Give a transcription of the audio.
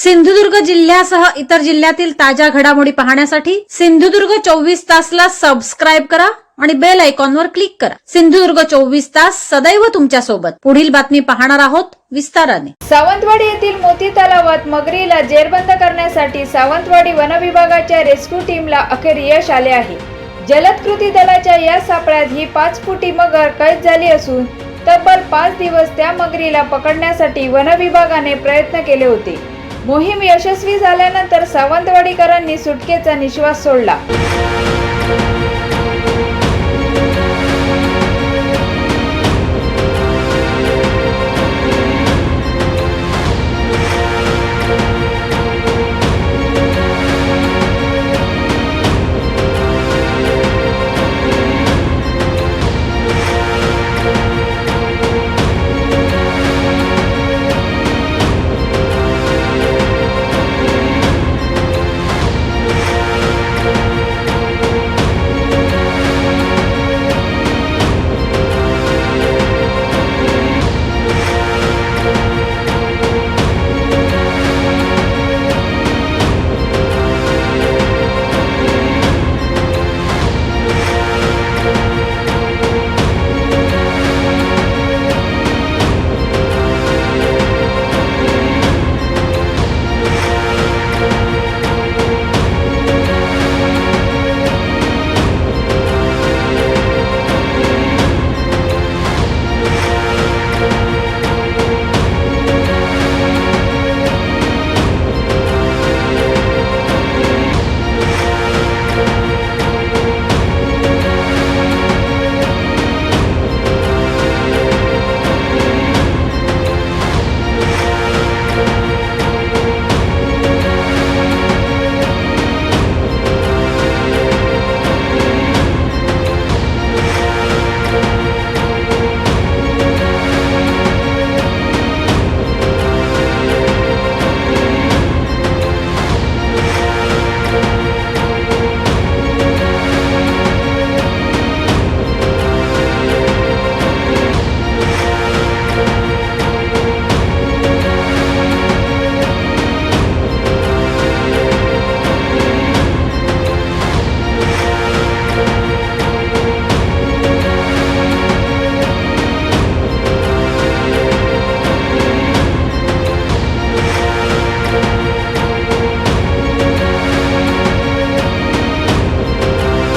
सिंधुदुर्ग जिल्ह्यासह इतर जिल्ह्यातील ताज्या घडामोडी पाहण्यासाठी सिंधुदुर्ग चोवीस तासला सबस्क्राईब करा आणि बेल आयकॉनवर क्लिक करा. सिंधुदुर्ग चोवीस तास सदैव तुमच्यासोबत. पुढील बातमी पाहणार आहोत विस्ताराने. सावंतवाडी येथील मोती तलावात मगरीला जेरबंद करण्यासाठी सावंतवाडी वनविभागाच्या रेस्क्यू टीमला अखेर यश आले आहे. जलद कृती दलाच्या या सापळ्यात ही पाच फुटी मगर कैद झाली असून तब्बल पाच दिवस त्या मगरीला पकडण्यासाठी वनविभागाने प्रयत्न केले होते. मोहीम यशस्वी झाल्यानंतर सावंतवाडीकरांनी सुटकेचा निश्वास सोडला.